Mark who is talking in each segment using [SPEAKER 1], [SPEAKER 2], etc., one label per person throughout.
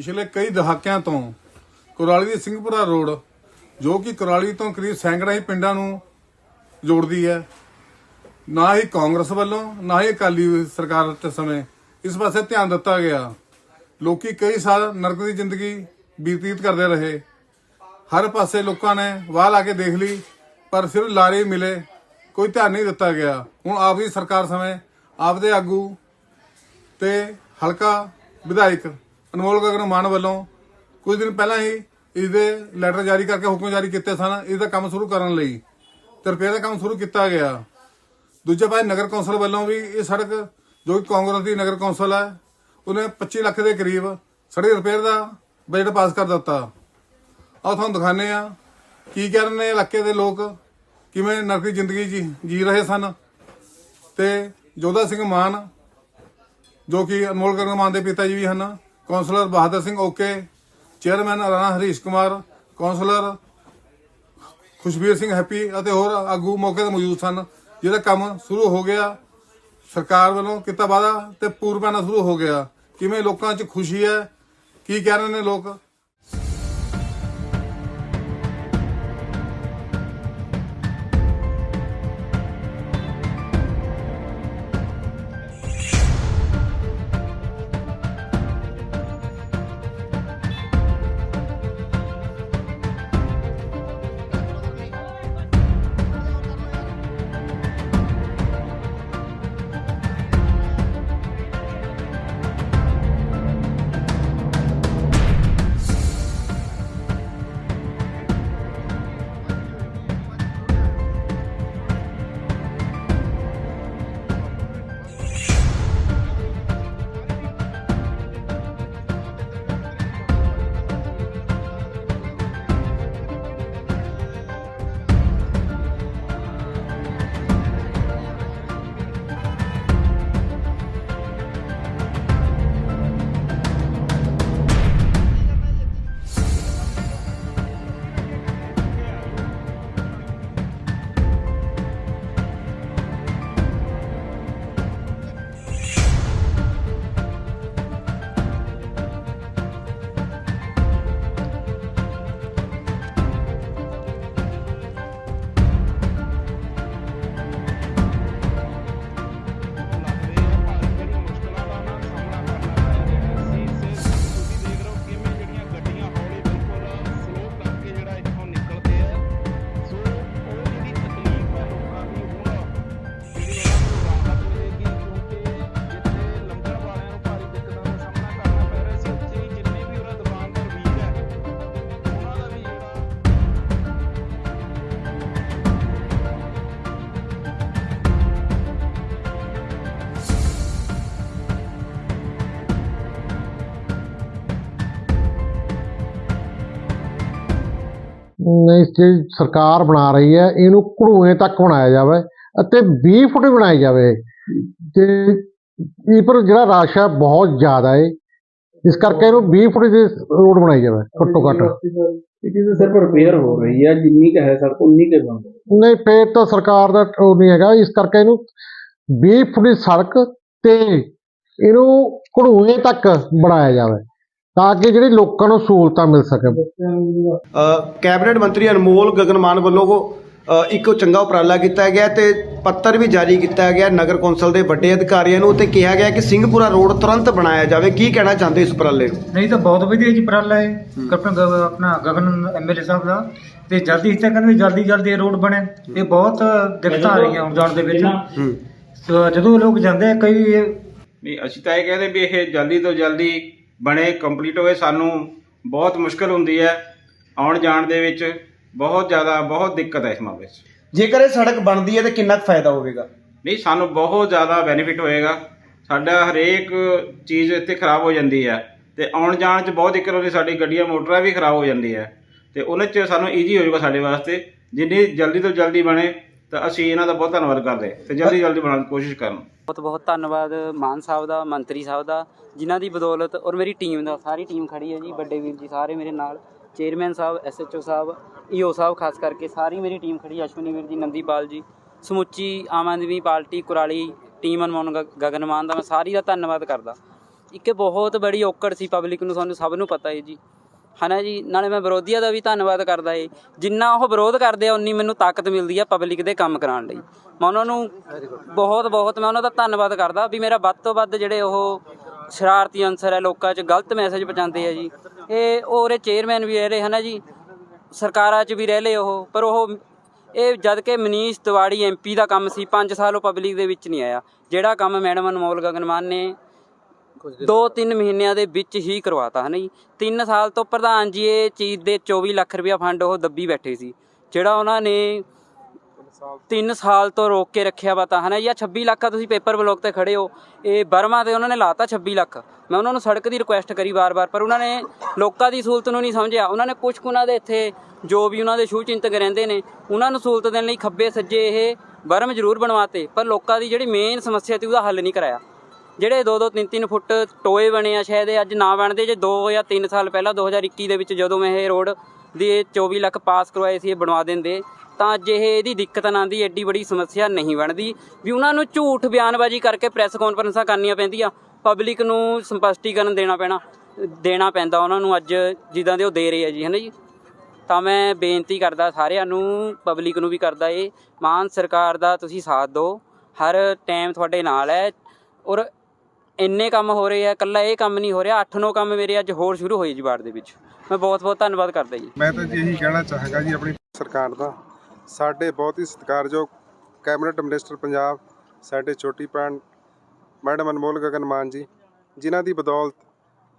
[SPEAKER 1] ਪਿਛਲੇ ਕਈ ਦਹਾਕਿਆਂ ਤੋਂ ਕੁਰਾਲੀ ਦੀ ਸਿੰਘਪੁਰਾ ਰੋਡ, ਜੋ ਕਿ ਕੁਰਾਲੀ ਤੋਂ ਕਰੀਬ ਸੈਂਕੜਾ ਹੀ ਪਿੰਡਾਂ ਨੂੰ ਜੋੜਦੀ ਹੈ, ਨਾ ਹੀ ਕਾਂਗਰਸ ਵੱਲੋਂ, ਨਾ ਹੀ ਅਕਾਲੀ ਸਰਕਾਰ ਦੇ ਸਮੇਂ ਇਸ ਪਾਸੇ ਧਿਆਨ ਦਿੱਤਾ ਗਿਆ। ਲੋਕੀ ਕਈ ਸਾਲ ਨਰਕ ਦੀ ਜ਼ਿੰਦਗੀ ਬਤੀਤ ਕਰਦੇ ਰਹੇ। ਹਰ ਪਾਸੇ ਲੋਕਾਂ ਨੇ ਵਾਹ ਲਾ ਕੇ ਦੇਖ ਲਈ, ਪਰ ਸਿਰ ਲਾਰੇ ਮਿਲੇ, ਕੋਈ ਧਿਆਨ ਨਹੀਂ ਦਿੱਤਾ ਗਿਆ। ਹੁਣ ਆਪ ਦੀ ਸਰਕਾਰ ਸਮੇਂ ਆਪਦੇ ਆਗੂ ਤੇ ਹਲਕਾ ਵਿਧਾਇਕ ਅਨਮੋਲ ਗਗਨ ਮਾਨ ਵੱਲੋਂ ਕੁਝ ਦਿਨ ਪਹਿਲਾਂ ਹੀ ਇਸ ਲੈਟਰ ਜਾਰੀ ਕਰਕੇ ਹੁਕਮ ਜਾਰੀ ਕੀਤੇ ਸਨ ਇਸ ਦਾ ਕੰਮ ਸ਼ੁਰੂ ਕਰਨ ਲਈ। ਤੇ ਰੁਪਏ ਦਾ ਕੰਮ ਸ਼ੁਰੂ ਕੀਤਾ ਗਿਆ। ਦੂਜੇ ਪਾਸੇ ਨਗਰ ਕੌਂਸਲ ਵੱਲੋਂ ਵੀ ਇਹ ਸੜਕ, ਜੋ ਕਿ ਕਾਂਗਰਸ ਦੀ ਨਗਰ ਕੌਂਸਲ ਹੈ, ਉਹਨੇ 25 ਲੱਖ ਦੇ ਕਰੀਬ ਸੜਕ ਰਿਪੇਅਰ ਦਾ ਬਜਟ ਪਾਸ ਕਰ ਦਿੱਤਾ। ਆਓ ਤੁਹਾਨੂੰ ਦਿਖਾਣੇ ਆ ਕੀ ਕਹਿ ਰਹੇ ਨੇ ਇਲਾਕੇ ਦੇ ਲੋਕ, ਕਿਵੇਂ ਨਰਕੀ ਜ਼ਿੰਦਗੀ ਜੀ ਜੀ ਰਹੇ ਸਨ। ਤੇ ਜੋਧਾ ਸਿੰਘ ਮਾਨ, ਜੋ ਕਿ ਅਨਮੋਲ ਗਗਨ ਮਾਨ ਦੇ ਪਿਤਾ ਜੀ ਵੀ ਹਨ councillor Bahadur Singh okay, chairman Rana Harish Kumar, councillor Khushbir Singh Happy ਅਤੇ ਹੋਰ ਆਗੂ ਮੌਕੇ ਤੇ ਮੌਜੂਦ ਸਨ। ਜਿਹਦਾ ਕੰਮ ਸ਼ੁਰੂ ਹੋ ਗਿਆ, ਸਰਕਾਰ ਵੱਲੋਂ ਕੀਤਾ ਵਾਅਦਾ ਤੇ ਪੂਰ ਪੈਣਾ ਸ਼ੁਰੂ ਹੋ ਗਿਆ। ਕਿਵੇਂ ਲੋਕਾਂ 'ਚ ਖੁਸ਼ੀ ਹੈ? ਕੀ ਕਹਿ ਰਹੇ ਨੇ ਲੋਕ?
[SPEAKER 2] ਨਹੀਂ ਜੇ ਸਰਕਾਰ ਬਣਾ ਰਹੀ ਹੈ ਇਹਨੂੰ ਘੜੂਏ ਤੱਕ ਬਣਾਇਆ ਜਾਵੇ ਅਤੇ 20 ਫੁੱਟ ਬਣਾਈ ਜਾਵੇ। ਤੇ ਇਹ ਪਰ ਜਿਹੜਾ ਰਸ਼ ਹੈ ਬਹੁਤ ਜ਼ਿਆਦਾ ਹੈ ਇਸ ਕਰਕੇ ਇਹਨੂੰ 20 ਫੁੱਟ ਦੀ ਰੋਡ ਬਣਾਈ ਜਾਵੇ ਘੱਟੋ ਘੱਟ।
[SPEAKER 3] ਇਹ ਚੀਜ਼ ਸਿਰਫ ਰਿਪੇਅਰ ਹੋ ਰਹੀ ਹੈ ਜਿੰਨੀ ਕੁ ਹੈ ਸੜਕ ਉਨੀ ਕੁ ਬੰਦ।
[SPEAKER 2] ਨਹੀਂ ਫੇਰ ਤਾਂ ਸਰਕਾਰ ਦਾ ਉਹ ਨਹੀਂ ਹੈਗਾ ਇਸ ਕਰਕੇ ਇਹਨੂੰ 20 ਫੁੱਟ ਦੀ ਸੜਕ ਤੇ ਇਹਨੂੰ ਘੜੂਏ ਤੱਕ ਬਣਾਇਆ ਜਾਵੇ। ਤਾਂ ਕਿ ਜਿਹੜੀ ਲੋਕਾਂ ਨੂੰ ਸਹੂਲਤਾਂ ਮਿਲ ਸਕਣ
[SPEAKER 4] ਅ, ਕੈਬਨਿਟ ਮੰਤਰੀ ਅਨਮੋਲ ਗਗਨ ਮਾਨ ਵੱਲੋਂ ਅ, ਇੱਕ ਚੰਗਾ ਉਪਰਾਲਾ ਕੀਤਾ ਗਿਆ ਤੇ ਪੱਤਰ ਵੀ ਜਾਰੀ ਕੀਤਾ ਗਿਆ ਨਗਰ ਕੌਂਸਲ ਦੇ ਵੱਡੇ ਅਧਿਕਾਰੀਆਂ ਨੂੰ ਤੇ ਕਿਹਾ ਗਿਆ ਕਿ ਸਿੰਘਪੁਰਾ ਰੋਡ ਤੁਰੰਤ ਬਣਾਇਆ ਜਾਵੇ। ਕੀ ਕਹਿਣਾ ਚਾਹੁੰਦੇ ਇਸ ਉਪਰਾਲੇ ਨੂੰ?
[SPEAKER 5] ਨਹੀਂ ਤਾਂ ਬਹੁਤ ਵਧੀਆ ਜੀ ਉਪਰਾਲਾ ਹੈ। ਕਪਨ ਗ- ਆਪਣਾ ਗਗਨ ਐਮਐਲਏ ਸਾਹਿਬ ਦਾ। ਤੇ ਜਲਦੀ ਤਾਂ ਕਹਿੰਦੇ ਵੀ ਜਲਦੀ ਜਲਦੀ ਇਹ ਰੋਡ ਬਣੇ। ਇਹ ਬਹੁਤ ਦਿੱਕਤਾਂ ਆ ਰਹੀਆਂ ਆਉਣ ਜਾਣ ਦੇ ਵਿੱਚ।
[SPEAKER 4] ਹੂੰ।
[SPEAKER 5] ਸੋ ਜਦੋਂ ਲੋਕ ਜਾਂਦੇ ਆ ਕਈ
[SPEAKER 6] ਵੀ ਅਸੀਂ ਤਾਂ ਇਹ ਕਹਿੰਦੇ ਵੀ ਇਹ ਜਲਦੀ ਤੋਂ ਜਲਦੀ ਬਣੇ ਕੰਪਲੀਟ ਹੋਵੇ ਸਾਨੂੰ ਬਹੁਤ ਮੁਸ਼ਕਲ ਹੁੰਦੀ ਹੈ ਆਉਣ ਜਾਣ ਦੇ ਵਿੱਚ। ਬਹੁਤ ਜ਼ਿਆਦਾ ਬਹੁਤ ਦਿੱਕਤ ਹੈ ਇਸ ਮਾਮਲੇ 'ਚ।
[SPEAKER 4] ਜੇਕਰ ਇਹ ਸੜਕ ਬਣਦੀ ਹੈ ਤੇ ਕਿੰਨਾ ਕੁ ਫਾਇਦਾ ਹੋਵੇਗਾ?
[SPEAKER 6] ਨਹੀਂ ਸਾਨੂੰ ਬਹੁਤ ਜ਼ਿਆਦਾ ਬੈਨੀਫਿਟ ਹੋਏਗਾ। ਸਾਡਾ ਹਰੇਕ ਚੀਜ਼ ਇੱਥੇ ਖਰਾਬ ਹੋ ਜਾਂਦੀ ਹੈ ਤੇ ਆਉਣ ਜਾਣ 'ਚ ਬਹੁਤ ਦਿੱਕਤ ਹੁੰਦੀ ਸਾਡੀ ਗੱਡੀਆਂ ਮੋਟਰਾਂ ਵੀ ਖਰਾਬ ਹੋ ਜਾਂਦੀ ਹੈ ਤੇ ਉਹਨਾਂ 'ਚ ਸਾਨੂੰ ਈਜ਼ੀ ਹੋ ਜਾਊਗਾ ਸਾਡੇ ਵਾਸਤੇ। ਜਿੰਨੀ ਜਲਦੀ ਤੋਂ ਜਲਦੀ ਬਣੇ ਤਾਂ ਅਸੀਂ ਇਹਨਾਂ ਦਾ ਬਹੁਤ ਧੰਨਵਾਦ ਕਰਦੇ ਤੇ ਜਲਦੀ ਜਲਦੀ ਬਣਾਉਣ ਦੀ ਕੋਸ਼ਿਸ਼ ਕਰਨ।
[SPEAKER 7] ਬਹੁਤ ਬਹੁਤ ਧੰਨਵਾਦ ਮਾਨ ਸਾਹਿਬ ਦਾ, ਮੰਤਰੀ ਸਾਹਿਬ ਦਾ, ਜਿਨ੍ਹਾਂ ਦੀ ਬਦੌਲਤ ਔਰ ਮੇਰੀ ਟੀਮ ਦਾ, ਸਾਰੀ ਟੀਮ ਖੜੀ ਹੈ ਜੀ, ਵੱਡੇ ਵੀਰ ਜੀ ਸਾਰੇ ਮੇਰੇ ਨਾਲ, ਚੇਅਰਮੈਨ ਸਾਹਿਬ ਐਸਐਚਓ ਸਾਹਿਬ ਈਓ ਸਾਹਿਬ, ਖਾਸ ਕਰਕੇ ਸਾਰੀ ਮੇਰੀ ਟੀਮ ਖੜੀ ਅਸ਼ਵਨੀ ਵੀਰ ਜੀ, ਨੰਦੀਪਾਲ ਜੀ, ਸਮੁੱਚੀ ਆਮ ਆਦਮੀ ਪਾਰਟੀ, ਕੁਰਾਲੀ ਟੀਮ ਅਨਮੋਨ ਗ- ਗਗਨਮਾਨ ਦਾ ਮੈਂ ਸਾਰੀ ਦਾ ਧੰਨਵਾਦ ਕਰਦਾ। ਇੱਕ ਬਹੁਤ ਬੜੀ ਔਕੜ ਸੀ ਪਬਲਿਕ ਨੂੰ, ਸਾਨੂੰ ਸਭ ਨੂੰ ਪਤਾ ਹੈ ਜੀ। ਹਨਾ ਜੀ? ਨਾਲੇ ਮੈਂ ਵਿਰੋਧੀਆਂ ਦਾ ਵੀ ਧੰਨਵਾਦ ਕਰਦਾ ਏ। ਜਿੰਨਾ ਉਹ ਵਿਰੋਧ ਕਰਦੇ ਆ, ਉਨੀ ਮੈਨੂੰ ਤਾਕਤ ਮਿਲਦੀ ਆ ਪਬਲਿਕ ਦੇ ਕੰਮ ਕਰਾਉਣ ਲਈ। ਮੈਂ ਉਹਨਾਂ ਨੂੰ ਬਹੁਤ ਬਹੁਤ ਮੈਂ ਉਹਨਾਂ ਦਾ ਧੰਨਵਾਦ ਕਰਦਾ ਵੀ ਮੇਰਾ ਵੱਧ ਤੋਂ ਵੱਧ ਜਿਹੜੇ ਉਹ ਸ਼ਰਾਰਤੀ ਅਨਸਰ ਹੈ ਲੋਕਾਂ 'ਚ ਗਲਤ ਮੈਸੇਜ ਪਹੁੰਚਾਉਂਦੇ ਆ ਜੀ। ਇਹ ਉਹਰੇ ਚੇਅਰਮੈਨ ਵੀ ਰਹੇ ਹਨਾ ਜੀ? ਸਰਕਾਰਾਂ 'ਚ ਵੀ ਰਹਿ ਲਏ ਉਹ, ਪਰ ਉਹ ਇਹ ਜਦ ਕਿ ਮਨੀਸ਼ ਤਿਵਾੜੀ ਐਮਪੀ ਦਾ ਕੰਮ ਸੀ 5 ਸਾਲ ਉਹ ਪਬਲਿਕ ਦੇ ਵਿੱਚ ਨਹੀਂ ਆਇਆ। ਜਿਹੜਾ ਕੰਮ ਮੈਡਮ ਅਨਮੋਲ ਗਗਨਮਾਨ ਨੇ ਦੋ ਤਿੰਨ ਮਹੀਨਿਆਂ ਦੇ ਵਿੱਚ ਹੀ ਕਰਵਾਤਾ, ਹਨਾ ਜੀ? 3 ਸਾਲ ਤੋਂ ਪ੍ਰਧਾਨ ਜੀ, ਇਹ ਚੀਜ਼ ਦੇ 24 ਲੱਖ ਰੁਪਇਆ ਫੰਡ ਉਹ ਦੱਬੀ ਬੈਠੇ ਸੀ। ਜਿਹੜਾ ਉਹਨਾਂ ਨੇ 3 ਸਾਲ ਤੋਂ ਰੋਕ ਕੇ ਰੱਖਿਆ ਵਾ ਤਾਂ, ਹਨਾ ਜਾਂ? 26 ਲੱਖ ਆ, ਤੁਸੀਂ ਪੇਪਰ ਬਲੌਕ ਤੇ ਖੜੇ ਹੋ। ਇਹ ਬਰਮਾ ਤੇ ਉਹਨਾਂ ਨੇ ਲਾਤਾ 26 ਲੱਖ। ਮੈਂ ਉਹਨਾਂ ਨੂੰ ਸੜਕ ਦੀ ਰਿਕੁਐਸਟ ਕਰੀ ਵਾਰ-ਵਾਰ, ਪਰ ਉਹਨਾਂ ਨੇ ਲੋਕਾਂ ਦੀ ਸਹੂਲਤ ਨੂੰ ਨਹੀਂ ਸਮਝਿਆ। ਉਹਨਾਂ ਨੇ ਕੁਝ ਕੁ ਦੇ ਇੱਥੇ ਜੋ ਵੀ ਉਹਨਾਂ ਦੇ ਸ਼ੂ ਚਿੰਤਕ ਰਹਿੰਦੇ ਨੇ, ਉਹਨਾਂ ਨੂੰ ਸਹੂਲਤ ਦੇਣ ਲਈ ਖੱਬੇ ਸੱਜੇ ਇਹ ਬਰਮ ਜ਼ਰੂਰ ਬਣਵਾਤੇ, ਪਰ ਲੋਕਾਂ ਦੀ ਜਿਹੜੀ ਮੇਨ ਸਮੱਸਿਆ ਸੀ ਉਹਦਾ ਹੱਲ ਨਹੀਂ ਕਰਾਇਆ। ਜਿਹੜੇ 2-2 3-3 ਫੁੱਟ ਟੋਏ ਬਣੇ ਆ ਸ਼ਾਇਦ ਇਹ ਅੱਜ ਨਾ ਬਣਦੇ, ਜੇ 2 ਜਾਂ 3 ਸਾਲ ਪਹਿਲਾਂ 2021 ਦੇ ਵਿੱਚ ਜਦੋਂ ਮੈਂ ਇਹ ਰੋਡ ਦੀ ਇਹ 24 ਲੱਖ ਪਾਸ ਕਰਵਾਏ ਸੀ ਇਹ ਬਣਵਾ ਦਿੰਦੇ, ਤਾਂ ਅੱਜ ਇਹ ਇਹਦੀ ਦਿੱਕਤ ਨਾ ਆਉਂਦੀ, ਐਡੀ ਬੜੀ ਸਮੱਸਿਆ ਨਹੀਂ ਬਣਦੀ। ਵੀ ਉਹਨਾਂ ਨੂੰ ਝੂਠ ਬਿਆਨਬਾਜ਼ੀ ਕਰਕੇ ਪ੍ਰੈਸ ਕਾਨਫਰੰਸਾਂ ਕਰਨੀਆਂ ਪੈਂਦੀਆਂ, ਪਬਲਿਕ ਨੂੰ ਸਪਸ਼ਟੀਕਰਨ ਦੇਣਾ ਪੈਣਾ, ਦੇਣਾ ਪੈਂਦਾ ਉਹਨਾਂ ਨੂੰ ਅੱਜ ਜਿੱਦਾਂ ਦੇ ਉਹ ਦੇ ਰਹੇ ਆ ਜੀ ਹੈ ਨਾ ਜੀ? ਤਾਂ ਮੈਂ ਬੇਨਤੀ ਕਰਦਾ ਸਾਰਿਆਂ ਨੂੰ, ਪਬਲਿਕ ਨੂੰ ਵੀ ਕਰਦਾ ਇਹ, ਮਾਨ ਸਰਕਾਰ ਦਾ ਤੁਸੀਂ ਸਾਥ ਦਿਓ, ਹਰ ਟਾਈਮ ਤੁਹਾਡੇ ਨਾਲ ਹੈ ਔਰ ਇੰਨੇ ਕੰਮ ਹੋ ਰਹੇ ਆ, ਇਕੱਲਾ ਇਹ ਕੰਮ ਨਹੀਂ ਹੋ ਰਿਹਾ 8-9 ਕੰਮ ਮੇਰੇ ਅੱਜ ਹੋਰ ਸ਼ੁਰੂ ਹੋਏ ਜੀ ਵਾਰਡ ਦੇ ਵਿੱਚ। ਮੈਂ ਬਹੁਤ ਬਹੁਤ ਧੰਨਵਾਦ ਕਰਦਾ ਜੀ।
[SPEAKER 8] ਮੈਂ ਤਾਂ ਜੀ ਇਹੀ ਕਹਿਣਾ ਚਾਹਾਂਗਾ ਜੀ ਆਪਣੀ ਸਰਕਾਰ ਦਾ, ਸਾਡੇ ਬਹੁਤ ਹੀ ਸਤਿਕਾਰਯੋਗ ਕੈਬਨਿਟ ਮਿਨਿਸਟਰ ਪੰਜਾਬ, ਸਾਡੇ ਛੋਟੀ ਭੈਣ ਮੈਡਮ ਅਨਮੋਲ ਗਗਨ ਮਾਨ ਜੀ, ਜਿਨ੍ਹਾਂ ਦੀ ਬਦੌਲਤ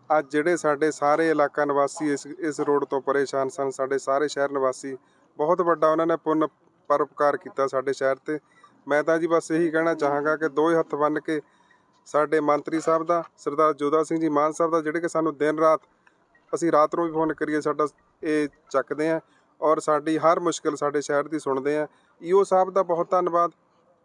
[SPEAKER 8] ਅੱਜ ਜਿਹੜੇ ਸਾਡੇ ਸਾਰੇ ਇਲਾਕਾ ਨਿਵਾਸੀ ਇਸ ਇਸ ਰੋਡ ਤੋਂ ਪਰੇਸ਼ਾਨ ਸਨ, ਸਾਡੇ ਸਾਰੇ ਸ਼ਹਿਰ ਨਿਵਾਸੀ, ਬਹੁਤ ਵੱਡਾ ਉਹਨਾਂ ਨੇ ਪੁੰਨ ਪਰਉਪਕਾਰ ਕੀਤਾ ਸਾਡੇ ਸ਼ਹਿਰ ਤੇ। ਮੈਂ ਤਾਂ ਜੀ ਬਸ ਇਹੀ ਕਹਿਣਾ ਚਾਹਾਂਗਾ ਕਿ ਦੋ ਹੀ ਹੱਥ ਬੰਨ ਕੇ ਸਾਡੇ ਮੰਤਰੀ ਸਾਹਿਬ ਦਾ, ਸਰਦਾਰ ਜੋਦਾ ਸਿੰਘ ਜੀ ਮਾਨ ਸਾਹਿਬ ਦਾ, ਜਿਹੜੇ ਕਿ ਸਾਨੂੰ ਦਿਨ ਰਾਤ ਅਸੀਂ ਰਾਤ ਨੂੰ ਵੀ ਫੋਨ ਕਰੀਏ, ਸਾਡਾ ਇਹ ਚੱਕਦੇ ਆ ਔਰ ਸਾਡੀ ਹਰ ਮੁਸ਼ਕਲ ਸਾਡੇ ਸ਼ਹਿਰ ਦੀ ਸੁਣਦੇ ਆ। ਈਓ ਸਾਹਿਬ ਦਾ ਬਹੁਤ ਧੰਨਵਾਦ,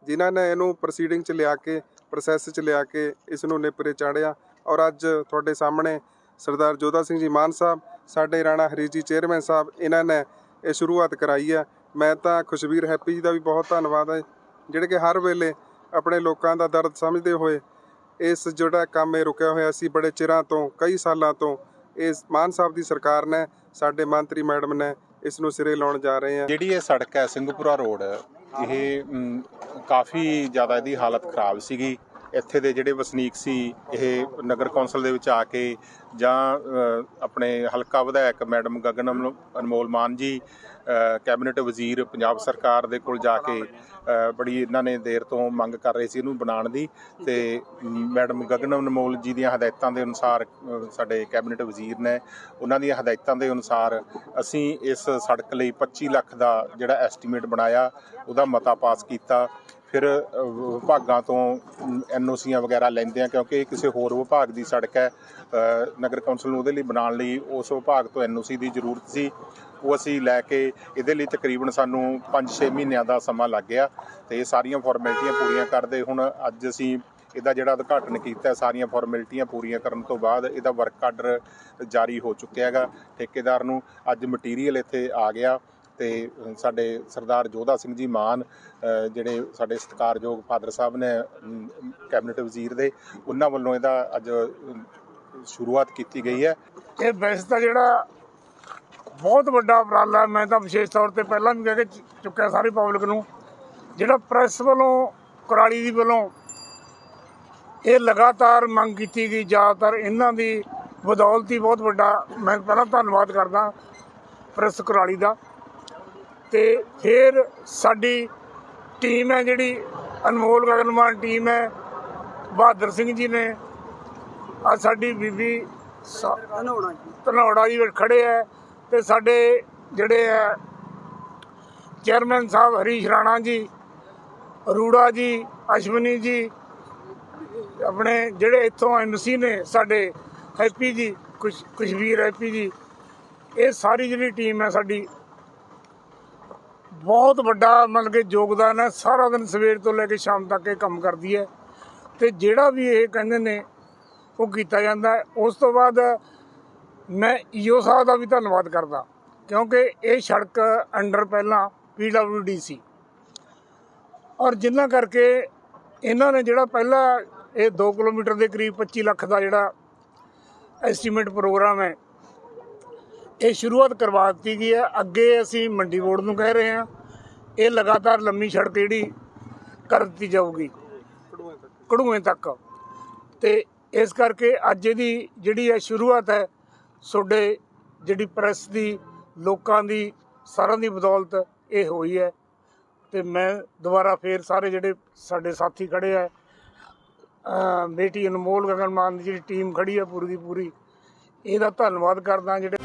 [SPEAKER 8] ਜਿਨ੍ਹਾਂ ਨੇ ਇਹਨੂੰ ਪ੍ਰੋਸੀਡਿੰਗ ਚ ਲਿਆ ਕੇ ਪ੍ਰੋਸੈਸ ਚ ਲਿਆ ਕੇ ਇਸ ਨੂੰ ਨੇਪਰੇ ਚਾੜਿਆ। ਔਰ ਅੱਜ ਤੁਹਾਡੇ ਸਾਹਮਣੇ ਸਰਦਾਰ ਜੋਦਾ ਸਿੰਘ ਜੀ ਮਾਨ ਸਾਹਿਬ, ਸਾਡੇ ਰਾਣਾ ਹਰੀ ਜੀ ਚੇਅਰਮੈਨ ਸਾਹਿਬ, ਇਹਨਾਂ ਨੇ ਇਹ ਸ਼ੁਰੂਆਤ ਕਰਾਈ ਹੈ ਮੈਂ ਤਾਂ ਖੁਸ਼ਬੀਰ ਹੈਪੀ ਜੀ ਦਾ ਵੀ ਬਹੁਤ ਧੰਨਵਾਦ ਹੈ ਜਿਹੜੇ ਕਿ ਹਰ ਵੇਲੇ ਆਪਣੇ ਲੋਕਾਂ ਦਾ ਦਰਦ ਸਮਝਦੇ ਹੋਏ ਇਸ ਜਿਹੜਾ ਕੰਮ ਇਹ ਰੁਕਿਆ ਹੋਇਆ ਸੀ ਬੜੇ ਚਿਰਾਂ ਤੋਂ, ਕਈ ਸਾਲਾਂ ਤੋਂ ਇਸ ਮਾਨ ਸਾਹਿਬ ਦੀ ਸਰਕਾਰ ਨੇ, ਸਾਡੇ ਮੰਤਰੀ ਮੈਡਮ ਨੇ ਇਸ ਨੂੰ ਸਿਰੇ ਲਾਉਣ ਜਾ ਰਹੇ ਆ
[SPEAKER 9] ਜਿਹੜੀ ਇਹ ਸੜਕ ਹੈ ਸਿੰਘਪੁਰਾ ਰੋਡ, ਇਹ ਕਾਫੀ ਜ਼ਿਆਦਾ ਇਹਦੀ ਹਾਲਤ ਖਰਾਬ ਸੀਗੀ। ਇੱਥੇ ਦੇ ਜਿਹੜੇ ਵਸਨੀਕ ਸੀ, ਇਹ ਨਗਰ ਕੌਂਸਲ ਦੇ ਵਿੱਚ ਆ ਕੇ ਜਾਂ ਆਪਣੇ ਹਲਕਾ ਵਿਧਾਇਕ ਮੈਡਮ ਗਗਨ ਅਮਲ- ਅਨਮੋਲ ਮਾਨ ਜੀ ਕੈਬਨਿਟ ਵਜ਼ੀਰ ਪੰਜਾਬ ਸਰਕਾਰ ਦੇ ਕੋਲ ਜਾ ਕੇ ਬੜੀ ਇਹਨਾਂ ਨੇ ਦੇਰ ਤੋਂ ਮੰਗ ਕਰ ਰਹੇ ਸੀ ਇਹਨੂੰ ਬਣਾਉਣ ਦੀ ਤੇ ਮੈਡਮ ਗਗਨ ਅਨਮੋਲ ਜੀ ਦੀਆਂ ਹਦਾਇਤਾਂ ਦੇ ਅਨੁਸਾਰ ਸਾਡੇ ਕੈਬਨਿਟ ਵਜ਼ੀਰ ਨੇ ਉਹਨਾਂ ਦੀਆਂ ਹਦਾਇਤਾਂ ਦੇ ਅਨੁਸਾਰ ਅਸੀਂ ਇਸ ਸੜਕ ਲਈ 25 ਲੱਖ ਦਾ ਜਿਹੜਾ ਐਸਟੀਮੇਟ ਬਣਾਇਆ, ਉਹਦਾ ਮਤਾ ਪਾਸ ਕੀਤਾ ਫਿਰ ਵਿਭਾਗਾਂ ਤੋਂ ਐਨਓਸੀਆਂ ਵਗੈਰਾ ਲੈਂਦੇ ਆ, ਕਿਉਂਕਿ ਇਹ ਕਿਸੇ ਹੋਰ ਵਿਭਾਗ ਦੀ ਸੜਕ ਹੈ। ਨਗਰ ਕੌਂਸਲ ਨੂੰ ਉਹਦੇ ਲਈ ਬਣਾਉਣ ਲਈ ਉਸ ਵਿਭਾਗ ਤੋਂ ਐਨਓਸੀ ਦੀ ਜ਼ਰੂਰਤ ਸੀ। ਉਹ ਅਸੀਂ ਲੈ ਕੇ ਇਹਦੇ ਲਈ ਤਕਰੀਬਨ ਸਾਨੂੰ 5-6 ਮਹੀਨਿਆਂ ਦਾ ਸਮਾਂ ਲੱਗ ਗਿਆ ਤੇ ਇਹ ਸਾਰੀਆਂ ਫਾਰਮੈਲਿਟੀਆਂ ਪੂਰੀਆਂ ਕਰਦੇ। ਹੁਣ ਅੱਜ ਅਸੀਂ ਇਹਦਾ ਜਿਹੜਾ ਉਦਘਾਟਨ ਕੀਤਾ, ਸਾਰੀਆਂ ਫਾਰਮੈਲਿਟੀਆਂ ਪੂਰੀਆਂ ਕਰਨ ਤੋਂ ਬਾਅਦ ਇਹਦਾ ਵਰਕ ਆਰਡਰ ਜਾਰੀ ਹੋ ਚੁੱਕਿਆ ਹੈਗਾ ਠੇਕੇਦਾਰ ਨੂੰ। ਅੱਜ ਮਟੀਰੀਅਲ ਇੱਥੇ ਆ ਗਿਆ। ਤੇ ਸਾਡੇ ਸਰਦਾਰ ਜੋਧਾ ਸਿੰਘ ਜੀ ਮਾਨ ਜਿਹੜੇ ਸਾਡੇ ਸਤਿਕਾਰਯੋਗ ਫਾਦਰ ਸਾਹਿਬ ਨੇ ਕੈਬਨਿਟ ਵਜ਼ੀਰ ਦੇ, ਉਹਨਾਂ ਵੱਲੋਂ ਇਹਦਾ ਅੱਜ ਸ਼ੁਰੂਆਤ ਕੀਤੀ ਗਈ ਹੈ।
[SPEAKER 10] ਇਹ ਵੈਸੇ ਤਾਂ ਜਿਹੜਾ ਬਹੁਤ ਵੱਡਾ ਉਪਰਾਲਾ ਮੈਂ ਤਾਂ ਵਿਸ਼ੇਸ਼ ਤੌਰ ਤੇ ਪਹਿਲਾਂ ਵੀ ਕਹਿ ਕੇ ਚੁੱਕਿਆ ਸਾਰੀ ਪਬਲਿਕ ਨੂੰ, ਜਿਹੜਾ ਪ੍ਰੈਸ ਵੱਲੋਂ, ਕੁਰਾਲੀ ਦੀ ਵੱਲੋਂ ਇਹ ਲਗਾਤਾਰ ਮੰਗ ਕੀਤੀ ਗਈ, ਜ਼ਿਆਦਾਤਰ ਇਹਨਾਂ ਦੀ ਬਦੌਲਤੀ ਬਹੁਤ ਵੱਡਾ, ਮੈਂ ਪਹਿਲਾਂ ਧੰਨਵਾਦ ਕਰਦਾ ਪ੍ਰੈਸ ਕੁਰਾਲੀ ਦਾ। ਤੇ ਫਿਰ ਸਾਡੀ ਟੀਮ ਹੈ ਜਿਹੜੀ ਅਨਮੋਲ ਗਗਨਮਾਨ ਟੀਮ ਹੈ ਬਹਾਦਰ ਸਿੰਘ ਜੀ ਨੇ ਆ ਸਾਡੀ ਬੀਬੀ ਧਨੌੜਾ ਜੀ। ਖੜੇ ਹੈ ਤੇ ਸਾਡੇ ਜਿਹੜੇ ਹੈ ਚੇਅਰਮੈਨ ਸਾਹਿਬ ਹਰੀਸ਼ ਰਾਣਾ ਜੀ ਅਰੂੜਾ ਜੀ ਅਸ਼ਵਨੀ ਜੀ ਆਪਣੇ ਜਿਹੜੇ ਇੱਥੋਂ ਐਮਸੀ ਨੇ ਸਾਡੇ ਹੈਪੀ ਜੀ ਕੁਸ਼ ਕੁਸ਼ਵੀਰ ਹੈਪੀ ਜੀ ਇਹ ਸਾਰੀ ਜਿਹੜੀ ਟੀਮ ਹੈ ਸਾਡੀ ਬਹੁਤ ਵੱਡਾ ਮਤਲਬ ਕਿ ਯੋਗਦਾਨ ਹੈ। ਸਾਰਾ ਦਿਨ ਸਵੇਰ ਤੋਂ ਲੈ ਕੇ ਸ਼ਾਮ ਤੱਕ ਇਹ ਕੰਮ ਕਰਦੀ ਹੈ। ਤੇ ਜਿਹੜਾ ਵੀ ਇਹ ਕਹਿੰਦੇ ਨੇ, ਉਹ ਕੀਤਾ ਜਾਂਦਾ ਉਸ ਤੋਂ ਬਾਅਦ ਮੈਂ ਈਓ ਸਾਹਿਬ ਦਾ ਵੀ ਧੰਨਵਾਦ ਕਰਦਾ, ਕਿਉਂਕਿ ਇਹ ਸੜਕ ਅੰਡਰ ਪਹਿਲਾਂ ਪੀਡਬਲਯੂਡੀ ਸੀ। ਔਰ ਜਿੰਨਾ ਕਰਕੇ ਇਹਨਾਂ ਨੇ ਜਿਹੜਾ ਪਹਿਲਾ ਇਹ 2 ਕਿਲੋਮੀਟਰ ਦੇ ਕਰੀਬ 25 ਲੱਖ ਦਾ ਜਿਹੜਾ ਐਸਟੀਮੇਟ ਪ੍ਰੋਗਰਾਮ ਹੈ, ਇਹ ਸ਼ੁਰੂਆਤ ਕਰਵਾ ਦਿੱਤੀ ਗਈ ਹੈ। ਅੱਗੇ ਅਸੀਂ ਮੰਡੀ ਬੋਰਡ ਨੂੰ ਕਹਿ ਰਹੇ ਹਾਂ। ਇਹ ਲਗਾਤਾਰ ਲੰਮੀ ਸੜਕ ਜਿਹੜੀ ਕਰ ਦਿੱਤੀ ਜਾਊਗੀ। ਕੜੂਏ ਤੱਕ। ਤੇ ਇਸ ਕਰਕੇ ਅੱਜ ਇਹਦੀ ਜਿਹੜੀ ਹੈ ਸ਼ੁਰੂਆਤ ਹੈ ਤੁਹਾਡੇ ਜਿਹੜੀ ਪ੍ਰੈਸ ਦੀ, ਲੋਕਾਂ ਦੀ, ਸਾਰਿਆਂ ਦੀ ਬਦੌਲਤ ਇਹ ਹੋਈ ਹੈ। ਤੇ ਮੈਂ ਦੁਬਾਰਾ ਫੇਰ ਸਾਰੇ ਜਿਹੜੇ ਸਾਡੇ ਸਾਥੀ ਖੜੇ ਆ ਬੇਟੀ ਅਨਮੋਲ ਗਗਨਮਾਨ ਦੀ ਜਿਹੜੀ ਟੀਮ ਖੜੀ ਹੈ ਪੂਰੀ ਦੀ ਪੂਰੀ, ਇਹਦਾ ਧੰਨਵਾਦ ਕਰਦਾ ਜਿਹੜੇ